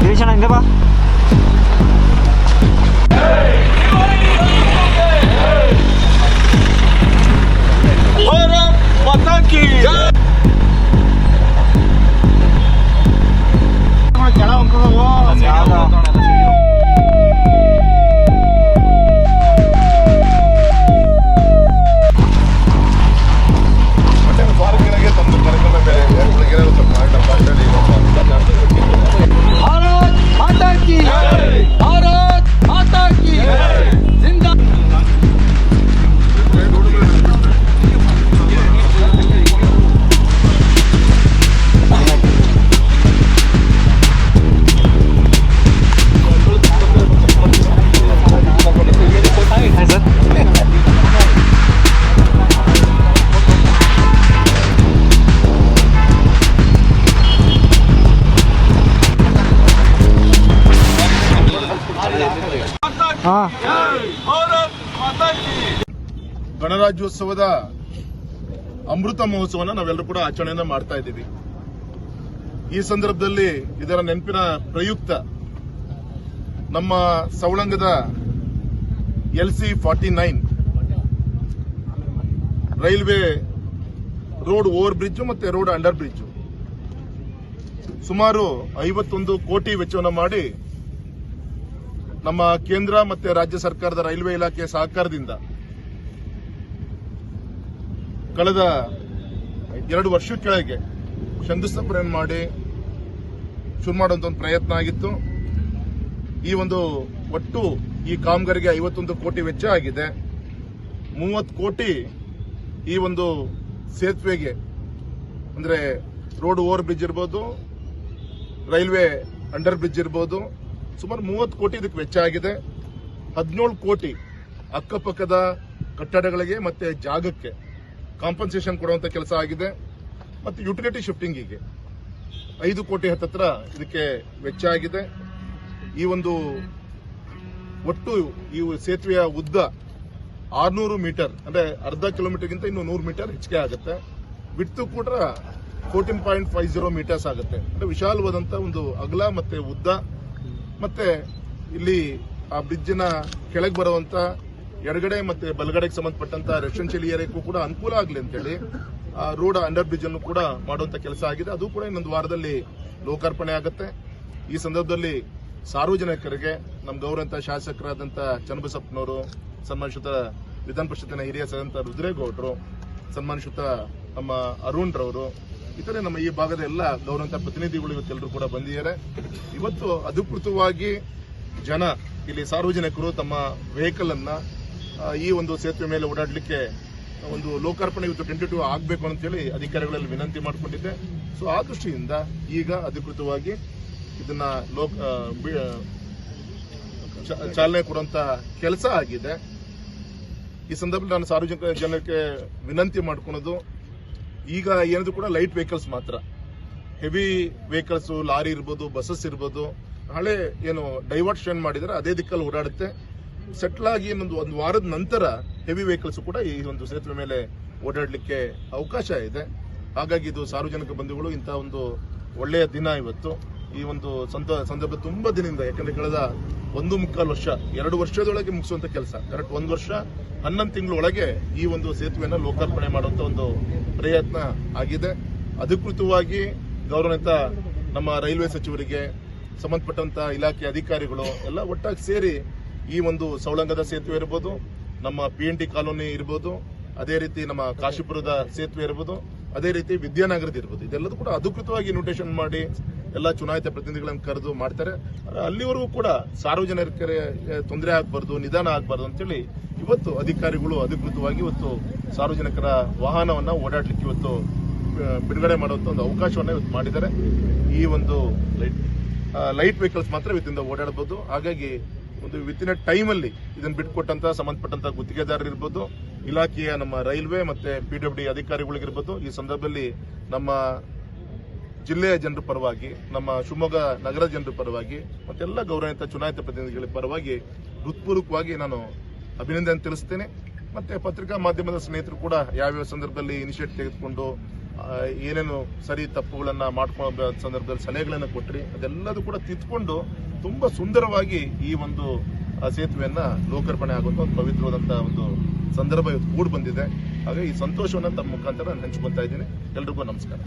Dari sana. ಗಣರಾಜ್ಯೋತ್ಸವದ ಅಮೃತ ಮಹೋತ್ಸವನ ನಾವೆಲ್ಲರೂ ಕೂಡ ಆಚರಣೆಯನ್ನ ಮಾಡ್ತಾ ಇದ್ದೀವಿ. ಈ ಸಂದರ್ಭದಲ್ಲಿ ಇದರ ನೆನಪಿನ ಪ್ರಯುಕ್ತ ನಮ್ಮ ಸವಳಂಗದ L C forty nine railway road over bridge ಮತ್ತೆ ರೋಡ್ ಅಂಡರ್ ಬ್ರಿಡ್ಜ್ ಸುಮಾರು ಐವತ್ತೊಂದು ಕೋಟಿ ವೆಚ್ಚವನ್ನು ಮಾಡಿ ನಮ್ಮ ಕೇಂದ್ರ ಮತ್ತೆ ರಾಜ್ಯ ಸರ್ಕಾರದ ರೈಲ್ವೆ ಇಲಾಖೆ ಸಹಕಾರದಿಂದ ಕಳೆದ ಎರಡು ವರ್ಷ ಕೆಳಗೆ ಶಂಕುಸ್ಥಾಪನೆ ಮಾಡಿ ಶುರು ಮಾಡುವಂತ ಒಂದು ಪ್ರಯತ್ನ ಆಗಿತ್ತು. ಈ ಒಂದು ಒಟ್ಟು ಈ ಕಾಮಗಾರಿಗೆ ಐವತ್ತೊಂದು ಕೋಟಿ ವೆಚ್ಚ ಆಗಿದೆ. ಮೂವತ್ತು ಕೋಟಿ ಈ ಒಂದು ಸೇತುವೆಗೆ, ಅಂದ್ರೆ ರೋಡ್ ಓವರ್ ಬ್ರಿಡ್ಜ್ ಇರ್ಬೋದು, ರೈಲ್ವೆ ಅಂಡರ್ ಬ್ರಿಡ್ಜ್ ಇರ್ಬೋದು ಸುಮಾರು ಮೂವತ್ತು ಕೋಟಿ ಇದಕ್ಕೆ ವೆಚ್ಚ ಆಗಿದೆ. ಹದಿನೇಳು ಕೋಟಿ ಅಕ್ಕಪಕ್ಕದ ಕಟ್ಟಡಗಳಿಗೆ ಮತ್ತೆ ಜಾಗಕ್ಕೆ ಕಾಂಪನ್ಸೇಷನ್ ಕೊಡುವಂತ ಕೆಲಸ ಆಗಿದೆ. ಮತ್ತೆ ಯುಟಿಲಿಟಿ ಶಿಫ್ಟಿಂಗಿಗೆ ಐದು ಕೋಟಿ ಹತ್ತತ್ರ ಇದಕ್ಕೆ ವೆಚ್ಚ ಆಗಿದೆ. ಈ ಒಂದು ಒಟ್ಟು ಈ ಸೇತುವೆಯ ಉದ್ದ ಆರ್ನೂರು ಮೀಟರ್, ಅಂದ್ರೆ ಅರ್ಧ ಕಿಲೋಮೀಟರ್ಗಿಂತ ಇನ್ನು ನೂರು ಮೀಟರ್ ಹೆಚ್ಚಿಗೆ ಆಗುತ್ತೆ. ಬಿಟ್ಟು ಕೂಡ fourteen point five zero metres ಆಗುತ್ತೆ. ಅಂದ್ರೆ ವಿಶಾಲವಾದಂತಹ ಒಂದು ಅಗಲ ಮತ್ತೆ ಉದ್ದ. ಮತ್ತೆ ಇಲ್ಲಿ ಆ ಬ್ರಿಡ್ಜ್ನ ಕೆಳಗೆ ಬರುವಂತ ಎಡಗಡೆ ಮತ್ತೆ ಬಲಗಡೆಗೆ ಸಂಬಂಧಪಟ್ಟಂತ ರೆಸಿಡೆನ್ಷಿಯಲ್ ಏರಿಯಾಕ್ಕೂ ಕೂಡ ಅನುಕೂಲ ಆಗಲಿ ಅಂತೇಳಿ ಆ ರೋಡ್ ಅಂಡರ್ ಬ್ರಿಡ್ಜ್ ಅನ್ನು ಕೂಡ ಮಾಡುವಂತ ಕೆಲಸ ಆಗಿದೆ. ಅದು ಕೂಡ ಇನ್ನೊಂದು ವಾರದಲ್ಲಿ ಲೋಕಾರ್ಪಣೆ ಆಗುತ್ತೆ. ಈ ಸಂದರ್ಭದಲ್ಲಿ ಸಾರ್ವಜನಿಕರಿಗೆ ನಮ್ಮ ಗೌರವಂತ ಶಾಸಕರಾದಂತ ಚನ್ನಬಸಪ್ಪನವರು ಸನ್ಮಾನಿಸುತ್ತ ವಿಧಾನ ಪರಿಷತ್ತಿನ ಹಿರಿಯ ಸದಂತ ರುದ್ರೇಗೌಡರು ಸನ್ಮಾನಿಸುತ್ತ ನಮ್ಮ ಅರುಣ್ ರವರು ಇತರೆ ನಮ್ಮ ಈ ಭಾಗದ ಎಲ್ಲ ಗೌರವಂತ ಪ್ರತಿನಿಧಿಗಳು ಇವತ್ತೆಲ್ಲರೂ ಕೂಡ ಬಂದಿದ್ದಾರೆ. ಇವತ್ತು ಅಧಿಕೃತವಾಗಿ ಜನ, ಇಲ್ಲಿ ಸಾರ್ವಜನಿಕರು ತಮ್ಮ ವೆಹಿಕಲ್ ಅನ್ನ ಈ ಒಂದು ಸೇತುವೆ ಮೇಲೆ ಓಡಾಡಲಿಕ್ಕೆ, ಒಂದು ಲೋಕಾರ್ಪಣೆ ಇವತ್ತು ಟೆಂಟೇಟಿವ್ ಆಗಬೇಕು ಅಂತೇಳಿ ಅಧಿಕಾರಿಗಳಲ್ಲಿ ವಿನಂತಿ ಮಾಡಿಕೊಂಡಿದ್ದೆ. ಸೊ ಆ ದೃಷ್ಟಿಯಿಂದ ಈಗ ಅಧಿಕೃತವಾಗಿ ಇದನ್ನ ಲೋಕ ಚಾಲನೆ ಕೊಡುವಂತ ಕೆಲಸ ಆಗಿದೆ. ಈ ಸಂದರ್ಭದಲ್ಲಿ ನಾನು ಸಾರ್ವಜನಿಕ ಜನಕ್ಕೆ ವಿನಂತಿ ಮಾಡ್ಕೊಳೋದು ಈಗ ಏನಿದ್ರು ಕೂಡ ಲೈಟ್ ವೆಹಿಕಲ್ಸ್ ಮಾತ್ರ. ಹೆವಿ ವೆಹಿಕಲ್ಸ್ ಲಾರಿ ಇರ್ಬೋದು ಬಸ್ಸಸ್ ಇರ್ಬೋದು, ಹಳೆ ಏನು ಡೈವರ್ಷನ್ ಮಾಡಿದರೆ ಅದೇ ದಿಕ್ಕಲ್ಲಿ ಓಡಾಡುತ್ತೆ. ಸೆಟ್ಲ್ ಆಗಿ ಒಂದು ವಾರದ ನಂತರ ಹೆವಿ ವೆಹಿಕಲ್ಸ್ ಕೂಡ ಈ ಒಂದು ಸೇತುವೆ ಮೇಲೆ ಓಡಾಡಲಿಕ್ಕೆ ಅವಕಾಶ ಇದೆ. ಹಾಗಾಗಿ ಇದು ಸಾರ್ವಜನಿಕ ಬಂಧುಗಳು ಇಂಥ ಒಂದು ಒಳ್ಳೆಯ ದಿನ ಇವತ್ತು. ಈ ಒಂದು ಸಂದ ಸಂದರ್ಭ ತುಂಬಾ ದಿನದಿಂದ, ಯಾಕಂದ್ರೆ ಕಳೆದ ಒಂದು ಮುಕ್ಕಾಲು ವರ್ಷ, ಎರಡು ವರ್ಷದೊಳಗೆ ಮುಗಿಸುವಂತ ಕೆಲಸ. ಕರೆಕ್ಟ್ ಒಂದು ವರ್ಷ, ಹನ್ನೊಂದು ತಿಂಗಳೊಳಗೆ ಈ ಒಂದು ಸೇತುವೆಯನ್ನು ಲೋಕಾರ್ಪಣೆ ಮಾಡುವಂತ ಒಂದು ಪ್ರಯತ್ನ ಆಗಿದೆ. ಅಧಿಕೃತವಾಗಿ ಗೌರವಿತ ನಮ್ಮ ರೈಲ್ವೆ ಸಚಿವರಿಗೆ, ಸಂಬಂಧಪಟ್ಟಂತ ಇಲಾಖೆ ಅಧಿಕಾರಿಗಳು ಎಲ್ಲ ಒಟ್ಟಾಗಿ ಸೇರಿ ಈ ಒಂದು ಸೌಳಂಗದ ಸೇತುವೆ ಇರ್ಬೋದು, ನಮ್ಮ ಪಿ ಎನ್ ಟಿ ಕಾಲೋನಿ ಇರ್ಬೋದು, ಅದೇ ರೀತಿ ನಮ್ಮ ಕಾಶಿಪುರದ ಸೇತುವೆ ಇರ್ಬೋದು, ಅದೇ ರೀತಿ ವಿದ್ಯಾನಗರದ ಇರ್ಬೋದು. ಇದೆಲ್ಲದೂ ಕೂಡ ಅಧಿಕೃತವಾಗಿ ಇನ್ವಿಟೇಷನ್ ಮಾಡಿ ಎಲ್ಲ ಚುನಾಯಿತ ಪ್ರತಿನಿಧಿಗಳನ್ನು ಕರೆದು ಮಾಡ್ತಾರೆ. ಅಲ್ಲಿವರೆಗೂ ಕೂಡ ಸಾರ್ವಜನಿಕರಿಗೆ ತೊಂದರೆ ಆಗಬಾರ್ದು, ನಿಧಾನ ಆಗಬಾರ್ದು ಅಂತೇಳಿ ಇವತ್ತು ಅಧಿಕಾರಿಗಳು ಅಧಿಕೃತವಾಗಿ ಇವತ್ತು ಸಾರ್ವಜನಿಕರ ವಾಹನವನ್ನ ಓಡಾಡಲಿಕ್ಕೆ ಇವತ್ತು ಬಿಡುಗಡೆ ಮಾಡುವಂತ ಒಂದು ಅವಕಾಶವನ್ನ ಇವತ್ತು ಮಾಡಿದ್ದಾರೆ. ಈ ಒಂದು ಲೈಟ್ ಲೈಟ್ ವೆಹಿಕಲ್ಸ್ ಮಾತ್ರ ಇವತ್ತಿಂದ ಓಡಾಡಬಹುದು ಹಾಗಾಗಿ ಒಂದು ವಿತಿನ್ ಟೈಮ್ ಅಲ್ಲಿ ಇದನ್ನ ಬಿಟ್ಕೊಟ್ಟಂತ, ಸಂಬಂಧಪಟ್ಟಂತ ಗುತ್ತಿಗೆದಾರರಿರ್ಬೋದು ಇಲಾಖೆಯ ನಮ್ಮ ರೈಲ್ವೆ ಮತ್ತೆ ಪಿಡಬ್ಲ್ಯೂ ಅಧಿಕಾರಿಗಳಿಗಿರ್ಬೋದು, ಈ ಸಂದರ್ಭದಲ್ಲಿ ನಮ್ಮ ಜಿಲ್ಲೆಯ ಜನರ ಪರವಾಗಿ, ನಮ್ಮ ಶಿವಮೊಗ್ಗ ನಗರ ಜನರ ಪರವಾಗಿ, ಮತ್ತೆಲ್ಲ ಗೌರವಿತ ಚುನಾಯಿತ ಪ್ರತಿನಿಧಿಗಳ ಪರವಾಗಿ ಹೃತ್ಪೂರ್ವಕವಾಗಿ ನಾನು ಅಭಿನಂದನೆ ತಿಳಿಸ್ತೇನೆ. ಮತ್ತೆ ಪತ್ರಿಕಾ ಮಾಧ್ಯಮದ ಸ್ನೇಹಿತರು ಕೂಡ ಯಾವ್ಯಾವ ಸಂದರ್ಭದಲ್ಲಿ ಇನಿಷಿಯೇಟಿವ್ ತೆಗೆದುಕೊಂಡು ಏನೇನು ಸರಿ ತಪ್ಪುಗಳನ್ನ ಮಾಡ್ಕೊಳ್ಳೋ ಸಂದರ್ಭದಲ್ಲಿ ಸಲಹೆಗಳನ್ನು ಕೊಟ್ಟರಿ ಅದೆಲ್ಲದೂ ಕೂಡ ತಿದ್ಕೊಂಡು ತುಂಬಾ ಸುಂದರವಾಗಿ ಈ ಒಂದು ಸೇತುವೆಯನ್ನು ಲೋಕಾರ್ಪಣೆ ಆಗುವಂತ ಒಂದು ಪವಿತ್ರವಾದಂತಹ ಒಂದು ಸಂದರ್ಭ ಇವತ್ತು ಕೂಡ್ ಬಂದಿದೆ ಹಾಗೆ ಈ ಸಂತೋಷವನ್ನು ತಮ್ಮ ಮುಖಾಂತರ ನಾನು ಹಂಚ್ಕೊತಾ ಇದ್ದೀನಿ. ಎಲ್ರಿಗೂ ನಮಸ್ಕಾರ.